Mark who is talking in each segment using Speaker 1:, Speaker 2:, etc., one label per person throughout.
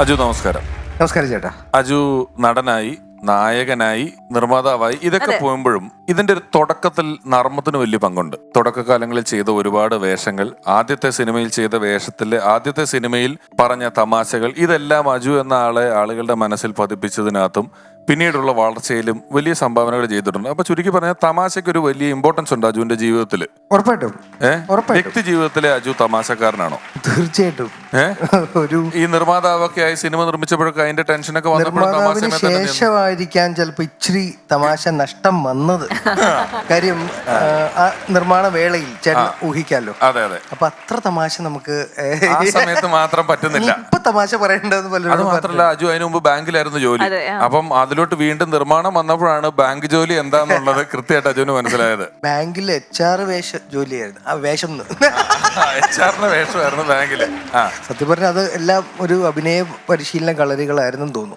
Speaker 1: അജു നമസ്കാരം.
Speaker 2: നമസ്കാരം ചേട്ടാ.
Speaker 1: അജു നടനായി നായകനായി നിർമ്മാതാവായി ഇതൊക്കെ പോകുമ്പോഴും ഇതിന്റെ ഒരു തുടക്കത്തിൽ നർമ്മത്തിന് വലിയ പങ്കുണ്ട്. തുടക്കകാലങ്ങളിൽ ചെയ്ത ഒരുപാട് വേഷങ്ങൾ ആദ്യത്തെ സിനിമയിൽ ചെയ്ത വേഷത്തിലെ ആദ്യത്തെ സിനിമയിൽ പറഞ്ഞ തമാശകൾ ഇതെല്ലാം അജു എന്ന ആളെ ആളുകളുടെ മനസ്സിൽ പതിപ്പിച്ചതിനകത്തും പിന്നീടുള്ള വളർച്ചയിലും വലിയ സംഭാവനകൾ ചെയ്തിട്ടുണ്ട്. അപ്പൊ ചുരുക്കി പറഞ്ഞാൽ തമാശയ്ക്ക് ഒരു വലിയ ഇമ്പോർട്ടൻസ് ഉണ്ട് അജുവിന്റെ ജീവിതത്തിൽ
Speaker 2: ഉറപ്പായിട്ടും.
Speaker 1: വ്യക്തി ജീവിതത്തിലെ അജു തമാശക്കാരനാണോ?
Speaker 2: തീർച്ചയായിട്ടും. ഒരു
Speaker 1: ഈ നിർമ്മാതാവൊക്കെ ആയി സിനിമ നിർമ്മിച്ചപ്പോഴൊക്കെ അതിന്റെ ടെൻഷനൊക്കെ വന്നപ്പോഴും തമാശ
Speaker 2: നിർമ്മാതാവിന്
Speaker 1: സമയത്ത് തന്നെ
Speaker 2: ശേഷമായിരിക്കാം ചിലപ്പോ ഇച്ചിരി തമാശ നഷ്ടം വന്നത്. കാര്യം ആ, നിർമ്മാണ വേളയിൽ ചേട്ടൻ ഊഹിക്കാലോ?
Speaker 1: അതെ അതെ.
Speaker 2: അപ്പൊ അത്ര തമാശ നമുക്ക്
Speaker 1: ആ സമയത്ത് മാത്രം പറ്റുന്നില്ല.
Speaker 2: ഇപ്പൊ തമാശ പറയേണ്ടതെന്ന്
Speaker 1: അത്
Speaker 2: പലരും
Speaker 1: മാത്രല്ല അജു അതിനു മുമ്പ് ബാങ്കിലായിരുന്നു ജോലി.
Speaker 3: അതെ, ആ.
Speaker 1: അപ്പം അതിലോട്ട് വീണ്ടും നിർമ്മാണം വന്നപ്പോഴാണ് ബാങ്ക് ജോലി എന്താന്നുള്ളത് കൃത്യമായിട്ട് അജുവിന് മനസ്സിലായത്.
Speaker 2: ബാങ്കിൽ എച്ച് ആർ വേഷ ജോലിയായിരുന്നു. ആ വേഷം എന്ന്.
Speaker 1: എച്ച് ആറിന്റെ വേഷമായിരുന്നു ബാങ്കിൽ. ആ.
Speaker 2: സത്യം പറഞ്ഞാൽ അത് എല്ലാം ഒരു അഭിനയ പരിശീലന കളരികളായിരുന്നു തോന്നുന്നു.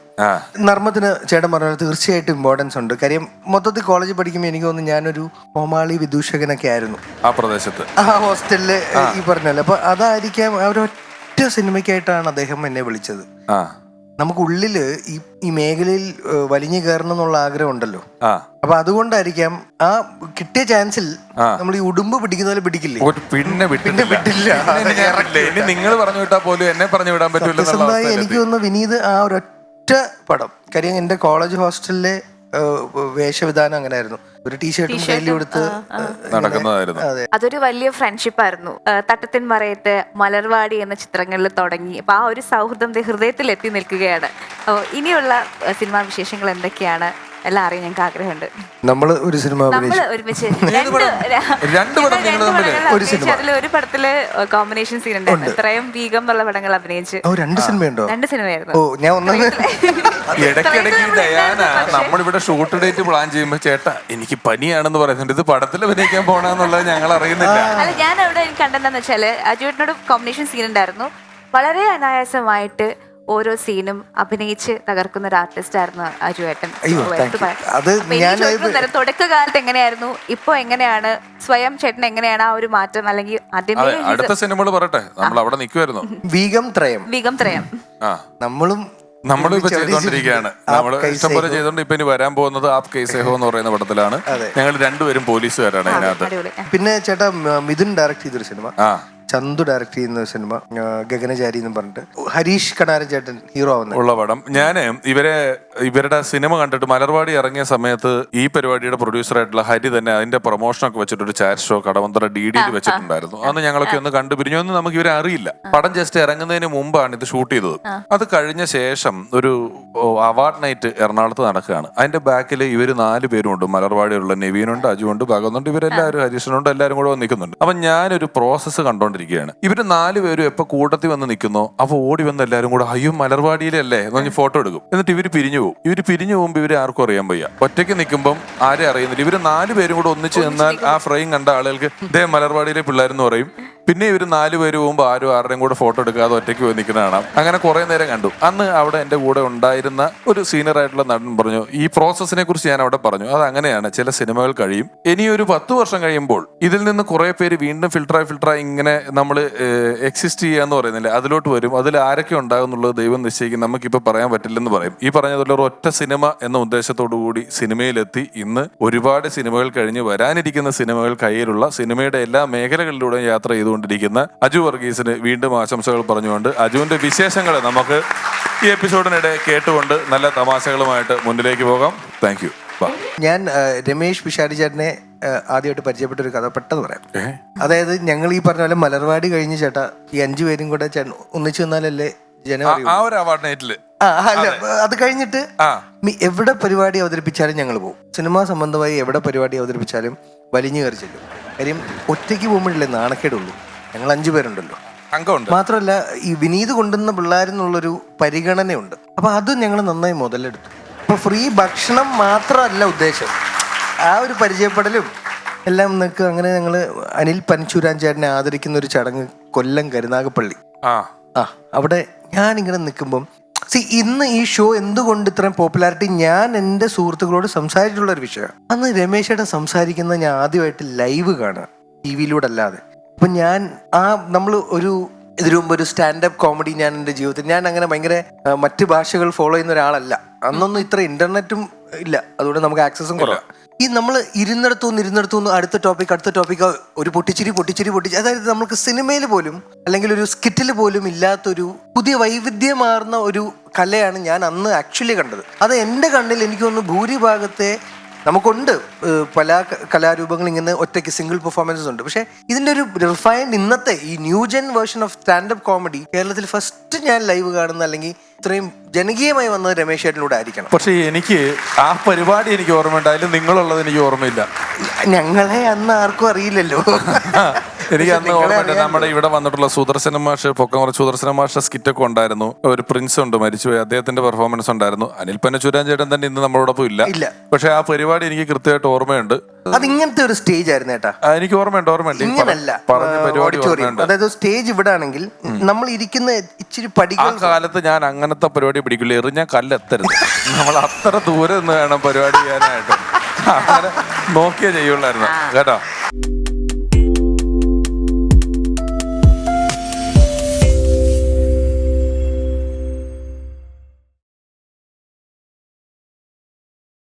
Speaker 2: നർമ്മത്തിന് ചേട്ടൻ പറഞ്ഞ പോലെ തീർച്ചയായിട്ടും ഇമ്പോർട്ടൻസ് ഉണ്ട്. കാര്യം മൊത്തത്തിൽ കോളേജിൽ പഠിക്കുമ്പോൾ എനിക്ക് തോന്നുന്നു ഞാനൊരു കോമാളി വിദൂഷകനൊക്കെ ആയിരുന്നു.
Speaker 1: ആ പ്രദേശത്ത്.
Speaker 2: ആ ഹോസ്റ്റലിൽ ഈ പറഞ്ഞല്ലോ. അപ്പൊ അതായിരിക്കാം ഒറ്റ സിനിമയ്ക്കായിട്ടാണ് അദ്ദേഹം എന്നെ വിളിച്ചത്. നമുക്കുള്ളിൽ ഈ ഈ മേഖലയിൽ വലിഞ്ഞു കയറണം എന്നുള്ള ആഗ്രഹം ഉണ്ടല്ലോ. അപ്പൊ അതുകൊണ്ടായിരിക്കാം ആ കിട്ടിയ ചാൻസിൽ നമ്മൾ ഈ ഉടുമ്പ് പിടിക്കുന്ന പോലെ പിടിക്കില്ലേ?
Speaker 1: ഒരു പിന്നെ. പിന്നെ വിട്ടില്ല. നിങ്ങൾ പറഞ്ഞു വിട്ടാ പോലും എന്നെ പറഞ്ഞു വിടാൻ
Speaker 2: പറ്റില്ല എനിക്ക്. തോന്നുന്നു വിനീത് ആ ഒരൊറ്റ പടം. കാര്യം എന്റെ കോളേജ് ഹോസ്റ്റലിലെ വേഷവിധാനം അങ്ങനെ ആയിരുന്നു ഒരു ടീഷർട്ടും കയ്യിൽ കൊടുത്ത്
Speaker 1: നടക്കുന്നതായിരുന്നു.
Speaker 3: അതൊരു വലിയ ഫ്രണ്ട്ഷിപ്പ് ആയിരുന്നു. തട്ടത്തിൻ മറയത്ത് മലർവാടി എന്ന ചിത്രങ്ങളിൽ തുടങ്ങി. അപ്പൊ ആ ഒരു സൗഹൃദം ദേ ഹൃദയത്തിൽ എത്തി നിൽക്കുകയാണ്. അപ്പോൾ ഇനിയുള്ള സിനിമാ വിശേഷങ്ങൾ എന്തൊക്കെയാണ്? എല്ലാം അറിയാൻ ഞങ്ങൾക്ക് ആഗ്രഹമുണ്ട്.
Speaker 2: നമ്മൾ ഒരു സിനിമ
Speaker 3: നമ്മൾ ഒരുമിച്ച്
Speaker 1: രണ്ട്
Speaker 2: ഒരു സിനിമ.
Speaker 3: അതിൽ ഒരു പടത്തിൽ കോമ്പിനേഷൻ സീൻ ഉണ്ടായിരുന്നു ഇത്രയും വീഗം എന്നുള്ള പടങ്ങൾ അഭിനയിച്ച്.
Speaker 2: ഓ രണ്ട് സിനിമയുണ്ടോ?
Speaker 3: രണ്ട് സിനിമയായിരുന്നു.
Speaker 2: ഓ ഞാൻ
Speaker 1: ഇടയ്ക്കിടയ്ക്ക് ഡയാന നമ്മളിവിടെ ഷൂട്ട് ഡേറ്റ് പ്ലാൻ ചെയ്യുമ്പോ ചേട്ടാ എനിക്ക് പനിയാണെന്ന് പറയുന്നുണ്ട്. ഇത് പടത്തിൽ അഭിനയിക്കാൻ പോണെന്നുള്ളത് ഞങ്ങൾ അറിയുന്നില്ല.
Speaker 3: അല്ല ഞാൻ അവിടെ എനിക്ക് കണ്ടെന്താന്ന് വെച്ചാൽ അജുവേട്ടനോട് കോമ്പിനേഷൻ സീൻ ഉണ്ടായിരുന്നു. വളരെ അനായാസമായിട്ട് ഓരോ സീനും അഭിനയിച്ച് തകർക്കുന്ന ഒരു ആർട്ടിസ്റ്റ് ആയിരുന്നു അജുവേട്ടൻ തുടക്കകാലത്ത് എങ്ങനെയായിരുന്നു ഇപ്പൊ എങ്ങനെയാണ് സ്വയം ചേട്ടൻ എങ്ങനെയാണ് ആ ഒരു മാറ്റം അല്ലെങ്കിൽ ആദ്യമേ
Speaker 1: അടുത്ത സിനിമകൾ പറയട്ടെ. നമ്മൾ അവിടെ നിൽക്കുമായിരുന്നു
Speaker 2: വീഗം ത്രയം.
Speaker 3: വീഗം ത്രയം.
Speaker 1: ആ.
Speaker 2: നമ്മളും
Speaker 1: നമ്മളും ഇപ്പൊ
Speaker 2: ചെയ്തുകൊണ്ടിരിക്കുകയാണ്
Speaker 1: നമ്മൾ ഇഷ്ടംപോലെ ചെയ്തോണ്ട് ഇപ്പൊ ഇനി വരാൻ പോകുന്നത് ആപ് കൈസേഹോ എന്ന് പറയുന്ന പടത്തിലാണ്. ഞങ്ങൾ രണ്ടുപേരും പോലീസുകാരാണ് അതിനകത്ത്.
Speaker 2: പിന്നെ ചേട്ടാ മിഥുൻ ഡയറക്ട് ചെയ്തൊരു സിനിമ
Speaker 1: ആ.
Speaker 2: ചന്തു ഡയറക്ട് ചെയ്യുന്ന ഒരു സിനിമ ഗഗനചാരി എന്ന് പറഞ്ഞിട്ട്. ഹരീഷ് കണാര ചേട്ടൻ ഹീറോ ആവുന്ന
Speaker 1: ഉള്ള പടം. ഞാൻ ഇവരെ ഇവരുടെ സിനിമ കണ്ടിട്ട് മലർവാടി ഇറങ്ങിയ സമയത്ത് ഈ പരിപാടിയുടെ പ്രൊഡ്യൂസർ ആയിട്ടുള്ള ഹരി തന്നെ അതിന്റെ പ്രൊമോഷൻ ഒക്കെ വെച്ചിട്ട് ഒരു ചാറ്റ് ഷോ കടവന്തറ ഡി ഡിയിൽ വെച്ചിട്ടുണ്ടായിരുന്നു. അന്ന് ഞങ്ങളൊക്കെ ഒന്ന് കണ്ടുപിരിഞ്ഞു ഒന്നും നമുക്ക് ഇവരെ അറിയില്ല. പടം ജസ്റ്റ് ഇറങ്ങുന്നതിന് മുമ്പാണ് ഇത് ഷൂട്ട് ചെയ്തത്. അത് കഴിഞ്ഞ ശേഷം ഒരു അവാർഡ് നൈറ്റ് എറണാകുളത്ത് നടക്കുകയാണ്. അതിന്റെ ബാക്കിൽ ഇവർ നാല് പേരും ഉണ്ട് മലർവാടിയുള്ള നെവീനുണ്ട് അജുണ്ട് ഭഗവന്നുണ്ട് ഇവരെല്ലാവരും ഹരീഷനുണ്ട് എല്ലാവരും കൂടെ നിൽക്കുന്നുണ്ട്. അപ്പൊ ഞാനൊരു പ്രോസസ്സ് കണ്ടോണ്ടിരിക്കുകയാണ് ഇവർ നാല് പേരും എപ്പോൾ കൂട്ടത്തിൽ വന്ന് നിൽക്കുന്നോ അപ്പൊ ഓടി വന്ന് എല്ലാവരും കൂടെ അയ്യോ മലർവാടിയിലല്ലേ? എന്ന് പറഞ്ഞ് ഫോട്ടോ എടുക്കും. എന്നിട്ട് ഇവർ പിരിഞ്ഞു പോകും. ഇവർ പിരിഞ്ഞു പോകുമ്പോൾ ഇവർ ആർക്കും അറിയാൻ വയ്യ. ഒറ്റയ്ക്ക് നിൽക്കുമ്പോൾ ആരെ അറിയുന്നില്ല. ഇവർ നാല് പേരും കൂടെ ഒന്നിച്ച് നിന്നാൽ ആ ഫ്രെയിം കണ്ട ആളുകൾക്ക് ഇതേ മലർവാടിയിലെ പിള്ളേരെന്ന് പറയും. പിന്നെ ഇവർ നാല് പേര് പോകുമ്പോൾ ആരും ആരുടെയും കൂടെ ഫോട്ടോ എടുക്കാതെ ഒറ്റയ്ക്ക് പോയി നിൽക്കുന്ന കാണാം. അങ്ങനെ കുറേ നേരം കണ്ടു. അന്ന് അവിടെ എന്റെ കൂടെ ഉണ്ടായിരുന്ന ഒരു സീനിയർ ആയിട്ടുള്ള നടൻ പറഞ്ഞു ഈ പ്രോസസ്സിനെ കുറിച്ച് ഞാൻ അവിടെ പറഞ്ഞു. അത് അങ്ങനെയാണ്. ചില സിനിമകൾ കഴിയും. ഇനി ഒരു പത്ത് വർഷം കഴിയുമ്പോൾ ഇതിൽ നിന്ന് കുറേ പേര് വീണ്ടും ഫിൽട്ടറായി ഫിൽട്ടറായി ഇങ്ങനെ നമ്മൾ എക്സിസ്റ്റ് ചെയ്യാന്ന് പറയുന്നില്ല അതിലോട്ട് വരും. അതിൽ ആരൊക്കെ ഉണ്ടാകും എന്നുള്ളത് ദൈവം നിശ്ചയിക്കും. നമുക്കിപ്പോൾ പറയാൻ പറ്റില്ലെന്ന് പറയും. ഈ പറഞ്ഞതുപോലെ ഒരു ഒറ്റ സിനിമ എന്ന ഉദ്ദേശത്തോടു കൂടി സിനിമയിലെത്തി ഇന്ന് ഒരുപാട് സിനിമകൾ കഴിഞ്ഞ് വരാനിരിക്കുന്ന സിനിമകൾ കയ്യിലുള്ള സിനിമയുടെ എല്ലാ മേഖലകളിലൂടെയും യാത്ര ചെയ്തുകൊണ്ടിരിക്കുന്ന അജു വർഗീസിന് വീണ്ടും ആശംസകൾ പറഞ്ഞുകൊണ്ട് അജുവിന്റെ വിശേഷങ്ങൾ നമുക്ക് ഈ എപ്പിസോഡിനിടെ കേട്ടുകൊണ്ട് നല്ല തമാശകളുമായിട്ട് മുന്നിലേക്ക് പോകാം. താങ്ക് യു
Speaker 2: ഞാൻ രമേശ് രമേഷ് പിഷാരി ചേട്ടനെ ആ, ആദ്യമായിട്ട് പരിചയപ്പെട്ട ഒരു കഥ പെട്ടെന്ന് പറയാം. അതായത് ഞങ്ങൾ ഈ പറഞ്ഞ പോലെ മലർവാടി കഴിഞ്ഞ ചേട്ടാ ഈ അഞ്ചു പേരും കൂടെ ഒന്നിച്ചു നിന്നാലല്ലേ ജനുവരി
Speaker 1: ആ ഒരു അവാർഡ്
Speaker 2: നൈറ്റിൽ അത്. കഴിഞ്ഞിട്ട് എവിടെ പരിപാടി അവതരിപ്പിച്ചാലും ഞങ്ങൾ പോകും. സിനിമാ സംബന്ധമായി എവിടെ പരിപാടി അവതരിപ്പിച്ചാലും വലിഞ്ഞു കയറി ചെല്ലും. കാര്യം ഒറ്റയ്ക്ക് പോകുമ്പോഴല്ലേ നാണക്കേടുള്ളൂ. ഞങ്ങൾ അഞ്ചു പേരുണ്ടല്ലോ.
Speaker 1: അംഗമുണ്ട്
Speaker 2: മാത്രമല്ല ഈ വിനീത് കൊണ്ടുവന്ന പിള്ളേരെന്നുള്ളൊരു പരിഗണനയുണ്ട്. അപ്പൊ അത് ഞങ്ങൾ നന്നായി മുതലെടുത്തു. അപ്പൊ ഫ്രീ ഭക്ഷണം മാത്രമല്ല ഉദ്ദേശം. ആ ഒരു പരിചയപ്പെടലും എല്ലാം നിങ്ങൾക്ക് അങ്ങനെ ഞങ്ങൾ അനിൽ പനച്ചൂരാൻ ചേട്ടനെ ആദരിക്കുന്ന ഒരു ചടങ്ങ് കൊല്ലം കരുനാഗപ്പള്ളി.
Speaker 1: ആ.
Speaker 2: ആ അവിടെ ഇങ്ങനെ നിൽക്കുമ്പം സി ഇന്ന് ഈ ഷോ എന്തുകൊണ്ട് ഇത്രയും പോപ്പുലാരിറ്റി? ഞാൻ എന്റെ സുഹൃത്തുക്കളോട് സംസാരിച്ചിട്ടുള്ള ഒരു വിഷയമാണ്. അന്ന് രമേശേട്ടൻ സംസാരിക്കുന്ന ഞാൻ ആദ്യമായിട്ട് ലൈവ് കാണുക ടി വിയിലൂടെ അല്ലാതെ. അപ്പൊ ഞാൻ ആ നമ്മൾ ഒരു ഇതിനു മുമ്പ് ഒരു സ്റ്റാൻഡപ്പ് കോമഡി ഞാൻ എന്റെ ജീവിതത്തിൽ ഞാൻ അങ്ങനെ ഭയങ്കര മറ്റു ഭാഷകൾ ഫോളോ ചെയ്യുന്ന ഒരാളല്ല. അന്നൊന്നും ഇത്ര ഇന്റർനെറ്റും ഇല്ല. അതുകൊണ്ട് നമുക്ക് ആക്സസും കുറവാണ് ഈ നമ്മൾ ഇരുന്നിടത്തുനിന്ന് ഇരുന്നിടത്തുനിന്ന് അടുത്ത ടോപ്പിക് അടുത്ത ടോപ്പിക് ഒരു പൊട്ടിച്ചിരി പൊട്ടിച്ചിരി പൊട്ടിച്ച് അതായത് നമുക്ക് സിനിമയിൽ പോലും അല്ലെങ്കിൽ ഒരു സ്കിറ്റിൽ പോലും ഇല്ലാത്തൊരു പുതിയ വൈവിധ്യമാർന്ന ഒരു കലയാണ് ഞാൻ അന്ന് ആക്ച്വലി കണ്ടത്. അത് എന്റെ കണ്ണിൽ എനിക്ക് തോന്നുന്നു ഭൂരിഭാഗത്തെ നമുക്കുണ്ട്. പല കലാരൂപങ്ങൾ ഇങ്ങനെ ഒറ്റയ്ക്ക് സിംഗിൾ പെർഫോമൻസ് ഉണ്ട്. പക്ഷേ ഇതിന്റെ ഒരു റിഫൈൻഡ് ഇന്നത്തെ ഈ new gen version of stand up comedy കേരളത്തിൽ ഫസ്റ്റ് ഞാൻ ലൈവ് കാണുന്ന അല്ലെങ്കിൽ ഇത്രയും ജനകീയമായി വന്നത് രമേശ് ചേട്ടനിലൂടെ ആയിരിക്കണം.
Speaker 1: പക്ഷെ എനിക്ക് ആ പരിപാടി എനിക്ക് ഓർമ്മയുണ്ട് അതിൽ നിങ്ങളുള്ളത് എനിക്ക് ഓർമ്മയില്ല.
Speaker 2: ഞങ്ങളെ അന്ന് ആർക്കും അറിയില്ലല്ലോ.
Speaker 1: എനിക്ക് അന്ന് ഓർമ്മയുണ്ട്. നമ്മുടെ ഇവിടെ വന്നിട്ടുള്ള സുദർശന മാഷ് പൊക്കം കുറച്ച് സുദർശന മാഷ സ്കിറ്റൊക്കെ ഉണ്ടായിരുന്നു. ഒരു പ്രിൻസ് ഉണ്ട് മരിച്ചുപോയി. അദ്ദേഹത്തിന്റെ പെർഫോമൻസ് ഉണ്ടായിരുന്നു. അനിൽ പനച്ചൂരാൻ ചേട്ടൻ തന്നെ ഇന്ന് നമ്മളോടൊപ്പം ഇല്ല.
Speaker 2: ഇല്ല.
Speaker 1: പക്ഷെ ആ പരിപാടി എനിക്ക് കൃത്യമായിട്ട് ഓർമ്മയുണ്ട്.
Speaker 2: അത് ഇങ്ങനത്തെ ഒരു സ്റ്റേജ് ആയിരുന്നു ഏട്ടാ.
Speaker 1: എനിക്ക് ഓർമ്മയുണ്ട് ഓർമ്മയുണ്ട്.
Speaker 2: ഇങ്ങനല്ല ഓഡിറ്റോറിയം അതായത് സ്റ്റേജ് ഇവിടെ ആണെങ്കിൽ നമ്മൾ ഇരിക്കുന്ന ഇച്ചിരി
Speaker 1: ആ കാലത്ത് ഞാൻ അങ്ങനത്തെ പരിപാടി പിടിക്കില്ല. എറിഞ്ഞാൽ കല്ലെത്തരുത്. നമ്മൾ അത്ര ദൂരെ നിന്ന് വേണം പരിപാടി ചെയ്യാനായിട്ട്. അങ്ങനെ നോക്കിയേ ചെയ്യുള്ളായിരുന്നു. കേട്ടോ?